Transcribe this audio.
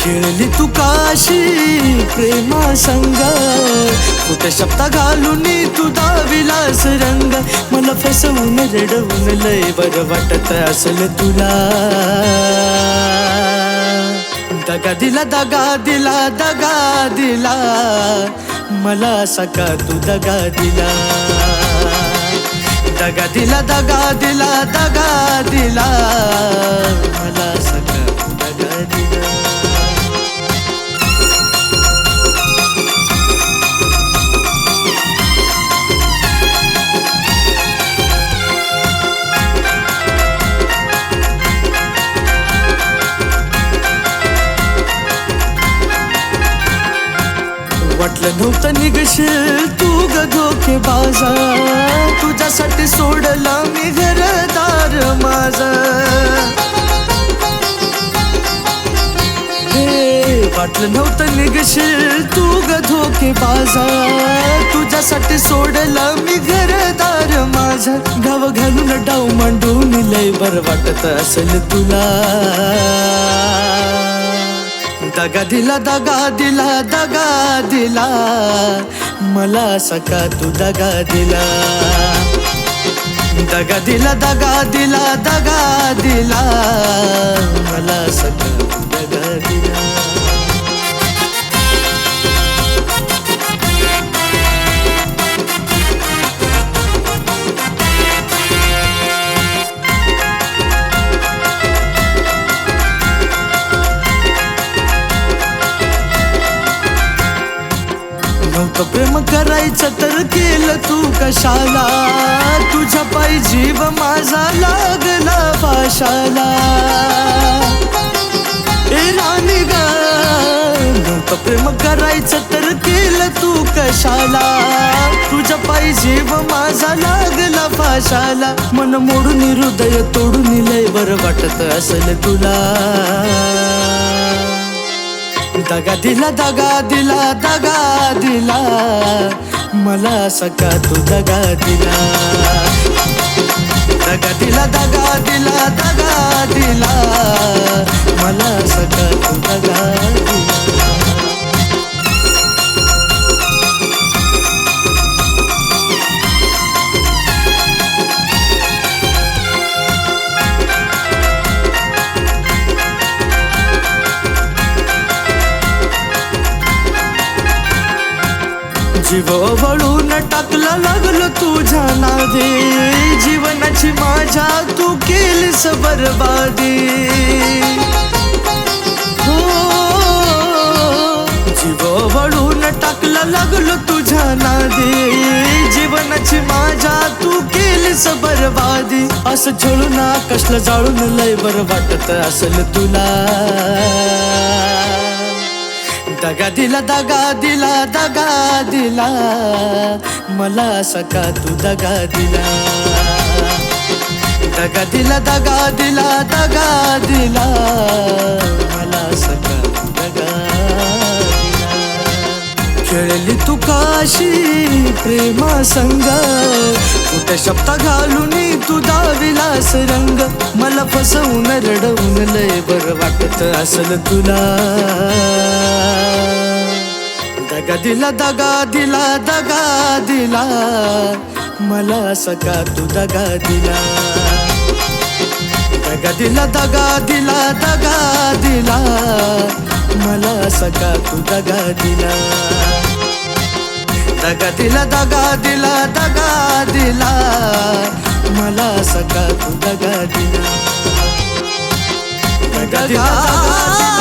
खेळली तू काशी प्रेमा संग कुठे शब्द घालून तू दाविलास रंग. मला फसवून रडवून लय बरं वाटत असल तुला. दगा दिला दगा दिला दगा दिला. मला सका तू दगा दिला? दगा दिला दगा दिला दगा दिला. वाटलं नव्हतं निघशील तू गोके धोके बाजा. तुझ्यासाठी सोडला मी घरदार माझा. हे वाटलं नव्हतं निघशील तू ग धोके बाजा. तुझ्यासाठी सोडला मी घरदार माझा. गाव घालून डाव मांडून लय बर वाटत असेल तुला. दगा दिला दगा दिला दगा दिला? मला सका तू दगा दिला? दगा दिला दगा दिला दगा दिला? मला सका तू दगा दिला? नव्हतं प्रेम करायचं तर केलं तू कशाला? तुझा पायी जीव माझा लागला पाशाला ए राणी ग नव्हतं प्रेम करायचं तर केलं तू कशाला? तुझा पायी जीव माझा लागला पाशाला मन मोडून हृदय तोडून लय बरं वाटत असेल तुला. दगा दिला दगा दिला दगा दिला. मला सका तू दगा दिला. दगा दिला दगा दिला. जीव वळून टाकला लागलो तुझ्या नादे. जीवनाची माझ्या तू केलीस बरबादी. हो जीव वळून टाकला लागलो तुझ्या नादे. जीवनाची माझ्या तू केलीस बरबादी. असं झळून कसलं जाळून लय बरं वाटत असल तुला. दगा दिला दगा दिला दगा दिला. मला सका तू दगा दिला. दगा दिला दगा दिला दगा दिला. मला तू प्रेमा संग कुठे शब्द घालून तुझा विलास रंग? मला फसवून रडवून लय बर वाटत असल तुला. दगा दिला दगा दिला दगा दिला. मला सका तू दगा दिला? दगा दिला दगा दिला दगा दिला. मला सका तू दगा दिला? दगा दिला दगा दिला दगा दिला. मला सका तू दगा दिला दगा दिला.